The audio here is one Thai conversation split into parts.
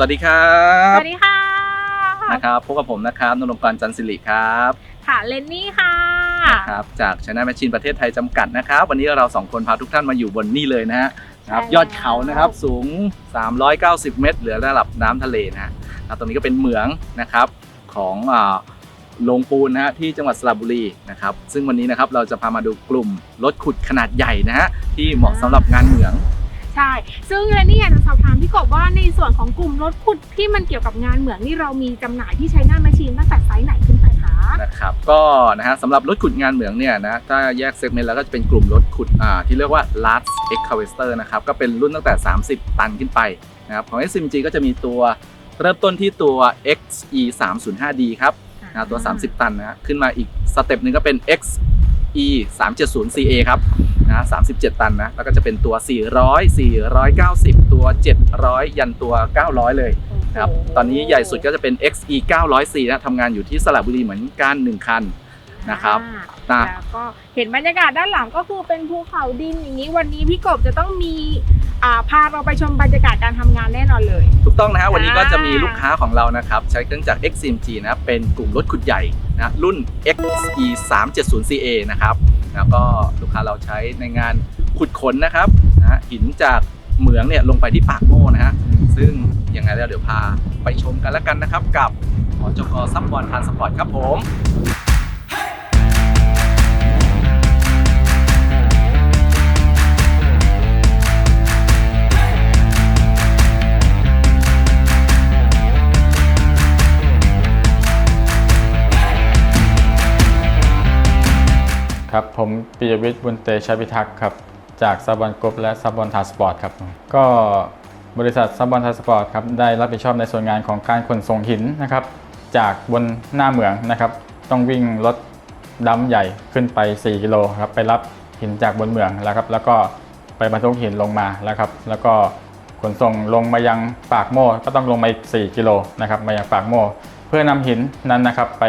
สวัสดีครัสบวัสดีค่ะนะครับพบกับผมนะครับนรงค์กรจันทร์สิริครับค่ะเลนนี่ค่ะนะครับจากชนะแมชชีนประเทศไทยจำกัดนะครับ วันนี้เราสองคนพาทุกท่านมาอยู่บนนี่เลยนะฮะนะครับใช่แล้วยอดเขานะครับสูง 390 เมตร เหลือระดับน้ำทะเลนะฮะแล้วตรงนี้ก็เป็นเหมืองนะครับของอ่าโรงปูนนะฮะที่จังหวัดสระบุรีนะครับซึ่งวันนี้นะครับเราจะพามาดูกลุ่มรถขุดขนาดใหญ่นะฮะที่เหมาะสำหรับงานเหมือง ใช่ ซึ่งเลนนี่อยากจะสอบถามพี่กบว่าในส่วนของกลุ่มรถขุดที่มันเกี่ยวกับงานเหมืองนี่เรามีจำหน่ายที่ใช้หน้าแมชชีนตั้งแต่ไซส์ไหนขึ้นไปคะนะครับก็นะฮะสำหรับรถขุดงานเหมืองเนี่ยนะถ้าแยกเซกเมนต์แล้วก็จะเป็นกลุ่มรถขุดอ่าที่เรียกว่า large excavator นะครับก็เป็นรุ่นตั้งแต่ 30 ตันขึ้นไปนะครับของ SMG ก็จะมีตัวเริ่มต้นที่ตัว XE 3 0 5 D ครับนะตัว 30 ตันนะฮะขึ้นมาอีกสเต็ปหนึ่งก็เป็น XE 3 7 0 CA ครับ นะ37 ตันนะแล้วก็จะเป็นตัว 400 490 ตัว 700 ยันตัว 900 เลยครับตอนนี้ใหญ่สุดก็จะเป็น XE 900 C นะทำงานอยู่ที่สระบุรีเหมือนกัน1คันนะครับอ่านะแล้วก็เห็นบรรยากาศด้านหลังก็คือเป็นภูเขาดินอย่างนี้วันนี้พี่กบจะต้องมีอ่าพาเราไปชมบรรยากาศการทำงานแน่นอนเลย ถูกต้องนะฮะวันนี้ก็อ่าจะมีลูกค้าของเรานะครับ ใช้เครื่องจักร XCMG นะครับเป็นกลุ่มรถขุดใหญ่นะรุ่น XE 3 7 0 CA นะครับ แล้วก็ลูกค้าเราใช้ในงานขุดค้นนะครับนะหินจากเหมืองเนี่ยลงไปที่ปากโม่นะฮะซึ่งยังไงแล้วเดี๋ยวพาไปชมกันแล้วกันนะครับ กับหอจกซับบอลทานสปอร์ตครับผม ครับ ผมปิยวิทย์บุญเตชะพิทักษ์ครับ จากซับบอลกรุ๊ปและซับบอลทาสปอร์ตครับ ก็บริษัทซับบอลทาสปอร์ตครับ ได้รับผิดชอบในส่วนงานของการขนส่งหินนะครับ จากบนหน้าเหมืองนะครับ ต้องวิ่งรถดำใหญ่ขึ้นไป 4 กิโลครับ ไปรับหินจากบนเหมืองแล้วครับ แล้วก็ไปบรรทุกหินลงมาแล้วครับ แล้วก็ขนส่งลงมายังปากโม่ก็ต้องลงมาอีก 4 กิโลนะครับ มายังปากโม่เพื่อนำหินนั้นนะครับไป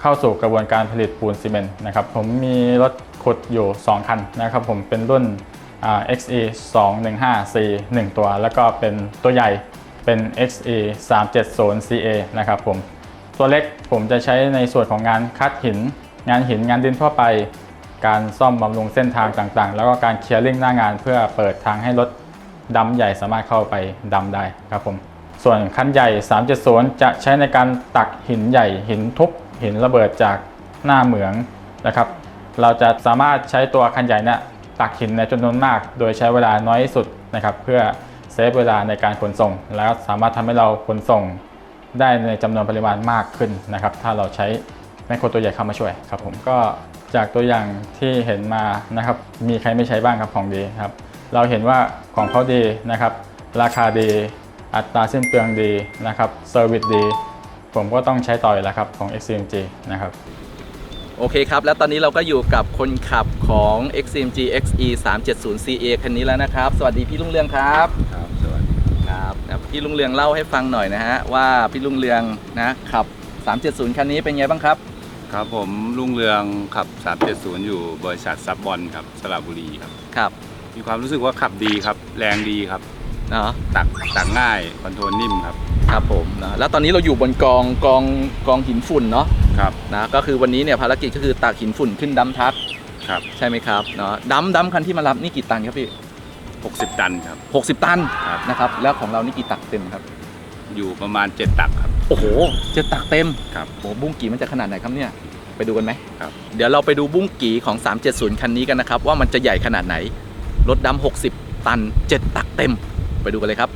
เข้าสู่กระบวนการผลิตปูนซีเมนต์นะครับผมมีรถขุดอยู่ 2 คันนะครับผมเป็นรุ่นอ่า XE 215 C 1 ตัว แล้วก็เป็นตัวใหญ่เป็น XE 370 CA นะครับผมตัวเล็กผมจะใช้ในส่วนของงานคัดหิน งานหินงานดินทั่วไป การซ่อมบำรุงเส้นทางต่างๆ แล้วก็การเคลียร์ลิงหน้างานเพื่อเปิดทางให้รถดำใหญ่สามารถเข้าไปดำได้ครับผมส่วนคันใหญ่ 370 จะใช้ในการตักหินใหญ่หินทุบ หินระเบิดจากหน้าเหมืองนะครับ เราจะสามารถใช้ตัวคันใหญ่เนี่ยตักหินในจำนวนมาก โดยใช้เวลาน้อยที่สุดนะครับ เพื่อเซฟเวลาในการขนส่ง แล้วสามารถทำให้เราขนส่งได้ในจำนวนปริมาณมากขึ้นนะครับ ถ้าเราใช้แมคโครตัวใหญ่เข้ามาช่วยครับผมก็จากตัวอย่างที่เห็นมานะครับ มีใครไม่ใช้บ้างครับของดีครับ เราเห็นว่าของเขาดีนะครับ ราคาดี อัตราสิ้นเปลืองดีนะครับเซอร์วิสดี ผมก็ต้องใช้ต่ออยู่แล้วครับของ XCMG นะครับ โอเคครับ แล้วตอนนี้เราก็อยู่กับคนขับของ XCMG XE 370 CA คันนี้แล้วนะครับ สวัสดีพี่ลุงเรืองครับครับสวัสดีครับนะพี่ลุงเรืองเล่าให้ฟังหน่อยนะฮะว่าพี่ลุงเรืองนะขับ 370 คันนี้เป็นไงบ้างครับ ครับผมลุงเรืองขับ 370 อยู่บริษัทซับบอลครับสระบุรีครับ ครับ มีความรู้สึกว่าขับดีครับ แรงดีครับ เนาะตักตักง่ายคอนโทรลนิ่มครับครับผมนะแล้วตอนนี้เราอยู่บนกองกองกองหินฝุ่นเนาะครับนะก็คือวันนี้เนี่ยภารกิจก็คือตักหินฝุ่นขึ้นดัมทักครับใช่ไหมครับเนาะดัมดัมคันที่มารับนี่กี่ตันครับพี่60 ตันครับ 60 ตันครับนะครับแล้วของเรานี่กี่ตักเต็มครับ อยู่ประมาณ 7 ตักครับ โอ้โหเจะตักเต็มครับโอ้บุ้งกี่มันจะขนาดไหนครับเนี่ยไปดูกันไหมครับเดี๋ยวเราไปดูบุ้งกี่ของ 370 คันนี้กันนะครับ ว่ามันจะใหญ่ขนาดไหนรถดำ60 ตัน 7 ตักเต็ม ไปดูกันเลยครับ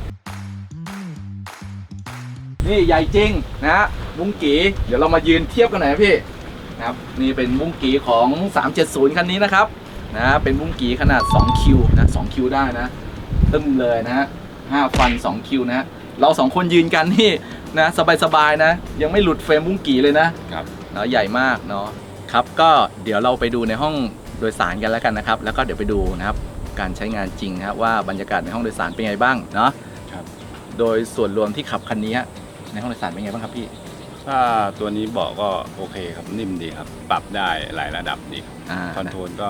นี่ใหญ่จริงนะฮะบุ้งกี่เดี๋ยวเรามายืนเทียบกันหน่อยนะพี่นะครับนี่เป็นบุ้งกี่ของ 370 คันนี้นะครับนะเป็นบุ้งกี่ขนาด 2 คิวนะ2คิวได้นะตึมเลยนะฮะ5ฟัน 2 คิวนะฮะเราสองคนยืนกันนี่นะสบายๆนะ ยังไม่หลุดเฟรมบุ้งกี่เลยนะครับเนาะใหญ่มากเนาะครับก็เดี๋ยวเราไปดูในห้องโดยสารกันแล้วกันนะครับ แล้วก็เดี๋ยวไปดูนะครับ การใช้งานจริงนะครับว่าบรรยากาศในห้องโดยสารเป็นไงบ้างเนาะครับ โดยส่วนรวมที่ขับคันนี้ในห้องโดยสารเป็นไงบ้างครับพี่ถ้าตัวนี้เบอกก็โอเคครับนิ่มดีครับ ปรับได้หลายระดับดีครับอ่าคอนโทรลก็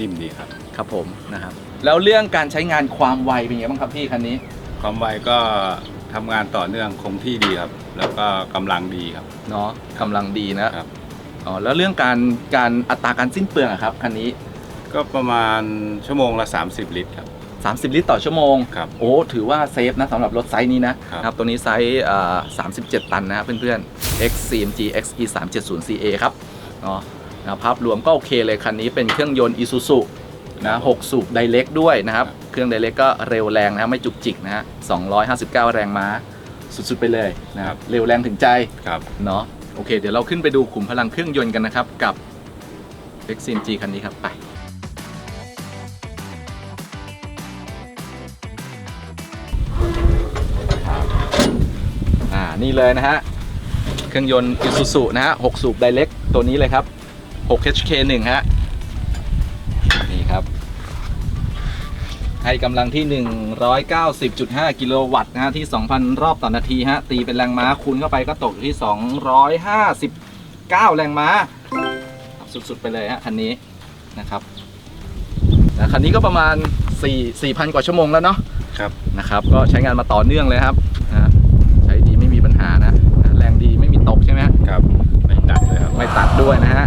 นิ่มดีครับ ครับผมนะครับแล้วเรื่องการใช้งานความไวเป็นไงบ้างครับพี่คันนี้ ความไวก็ทำงานต่อเนื่องคงที่ดีครับ แล้วก็กำลังดีครับ เนาะกำลังดีนะครับ อ๋อแล้วเรื่องการการอัตราการสิ้นเปลืองอะครับคันนี้ ก็ประมาณชั่วโมงละ 30 ลิตรครับ 30 ลิตรต่อชั่วโมง ครับ โอ้ ถือว่าเซฟนะสำหรับรถไซส์นี้นะครับตัวนี้ไซส์เอ่อ37 ตันนะเพื่อนๆ X CMG XE 370 CA ครับเนาะนะภาพรวมก็โอเคเลยคันนี้เป็นเครื่องยนต์ Isuzu นะ6สูบไดเล็กด้วยนะครับ เครื่องไดเล็กก็เร็วแรงนะไม่จุกจิกนะฮะ259 แรงม้า สุดๆไปเลยนะครับ เร็วแรงถึงใจ ครับ เนาะโอเค เดี๋ยวเราขึ้นไปดูขุมพลังเครื่องยนต์กันนะครับ กับ X CMG คันนี้ครับ ไป นี่เลยนะฮะ เครื่องยนต์ Isuzu นะฮะ6สูบไดเ c กตัวนี้เลยครับ 6 HK 1 ฮะ นี่ครับ ให้กำลังที่ 190.5 กิโลวัตต์นะฮะ ที่ 2,000 รอบต่อนาทีฮะ ตีเป็นแรงม้าคูณเข้าไปก็ตกอยู่ที่ 259 แรงม้า สุด ๆ ไปเลยฮะ คันนี้นะครับนะคันนี้ก็ประมาณ4 4,000 กว่าชั่วโมงแล้วเนาะครับนะครับ ก็ใช้งานมาต่อเนื่องเลยครับนะานะนะ แรงดีไม่มีตกใช่ไหมฮะครับ ไม่ตัดเลยครับ ไม่ตัดด้วยนะฮะ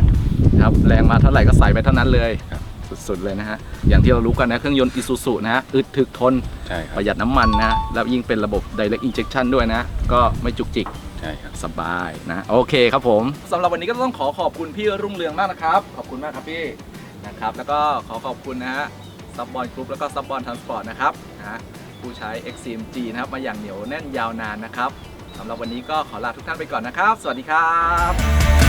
ครับแรงมาเท่าไหร่ก็ใส่ไปเท่านั้นเลยครับสุดๆเลยนะฮะ อย่างที่เรารู้กันนะ เครื่องยนต์ Isuzu นะฮะ อึดถึกทนใช่ครัปบระหยัดน้ำมันนะ แล้วยิ่งเป็นระบบ Direct Injection ด้วยนะ ก็ไม่จุกจิกใช่ครับสบายนะ โอเคครับผมสำหรับวันนี้ก็ต้องขอขอบคุณพี่รุ่งเรืองมากนะครับ ขอบคุณมากครับพี่นะครับ แล้วก็ขอขอบคุณนะฮะซับบอลกรุ๊ปแล้วก็ซับบอลทรานสปอร์ตนะครับนะฮะผู้ใช้ XCMG นะครับมาอย่างเหนียวแน่นยาวนานนะครับ สำหรับวันนี้ก็ขอลาทุกท่านไปก่อนนะครับ สวัสดีครับ